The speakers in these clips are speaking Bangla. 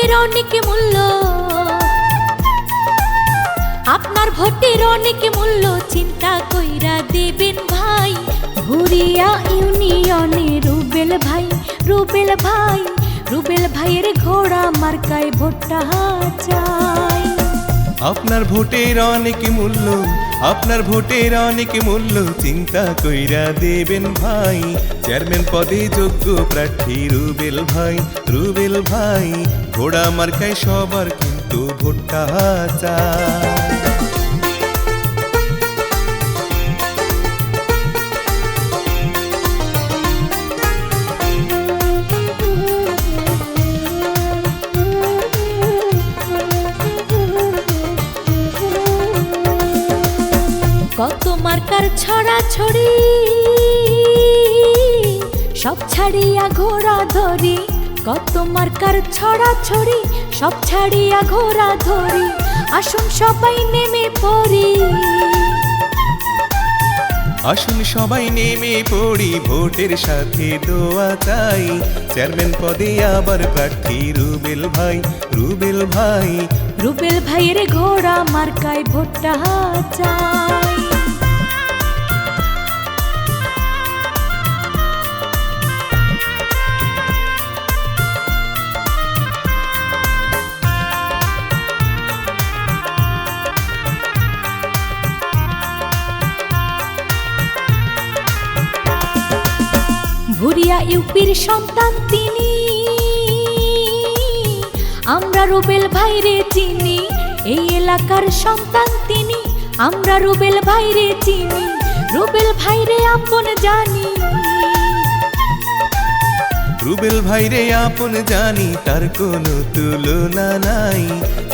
অনেক মূল্য। আপনার ভোটের অনেক মূল্য চিন্তা কইরা দেবেন ভাই। ভুরিয়া ইউনিয়নে রুবেল ভাই রুবেল ভাই, রুবেল ভাইয়ের ঘোড়া মার্কায় ভোটটা চাই। আপনার ভোটের অনেক মূল্য আপনার ভোটের অনেক মূল্য চিন্তা কইরা দেবেন ভাই। চেয়ারম্যান পদে যোগ্য প্রার্থী রুবেল ভাই রুবেল ভাই। ঘোড়া মার্কায় সবার কিন্তু ভোটটা চায় কত মার্কার ছড়া ছড়ি সব ছাড়িয়া ঘোড়া ধরি। কত মার্কার ছড়া ছড়ি সব ছাড়িয়া ঘোড়া ধরি। আসুন সবাই নেমে পড়ি। আসুন সবাই নেমে পড়ি ভোটের সাথে দোয়া চাই। চেয়ারম্যান পদে আবার প্রার্থী রুবেল ভাই রুবেল ভাই। রুবেল ভাইয়ের ঘোড়া মার্কায় ভোটটা চাই। ভুরিয়া ইউপির সন্তান তিনি। আমরা রুবেল ভাইরে চিনি, এই এলাকার সন্তান তিনি। আমরা রুবেল ভাইরে চিনি, রুবেল ভাইরে আপন জানি। রুবেল ভাইরে আপন জানি, তার কোনো তুলনা নাই।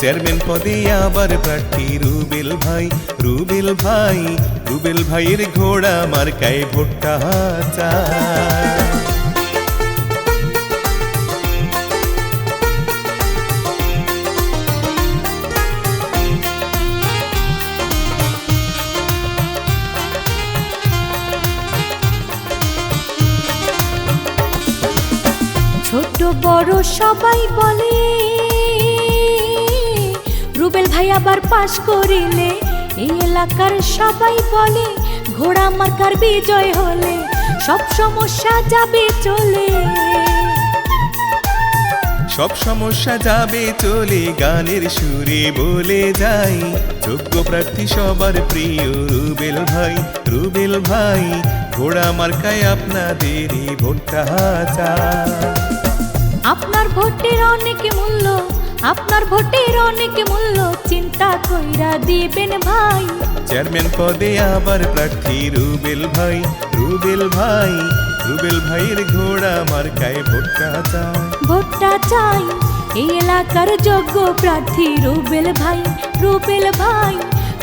চেয়ারম্যান পদে আবার প্রার্থী রুবেল ভাই রুবেল ভাই, রুবেল ভাইয়ের ঘোড়া মার্কায় ভোটটা চায় বড় সবাই বলে, রুবেল ভাই আবার পাশ করিলে, এই এলাকার সবাই বলে, ঘোড়া মার্কার বিজয় হলে, সব সমস্যা যাবে চলে। সব সমস্যা যাবে চলে, গানের সুরে বলে যাই। যোগ্য প্রার্থী সবার প্রিয় রুবেল ভাই রুবেল ভাই, ঘোড়া মার্কায় আপনাদেরই ভোটটা চায় আপনার ভোটের অনেক মূল্য চিন্তা কইরা দিবেন ভাই। চেয়ারম্যান পদে আবার প্রার্থী রুবেল ভাই রুবেল ভাই রুবেল ভাইয়ের ঘোড়া মার্কায় ভোটটা চায় ভোটটা চাই এই এলাকার যোগ্য প্রার্থী রুবেল ভাই রুবেল ভাই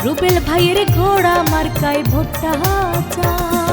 রুবেল ভাইয়ের ঘোড়া মার্কায় ভোটটা চাই।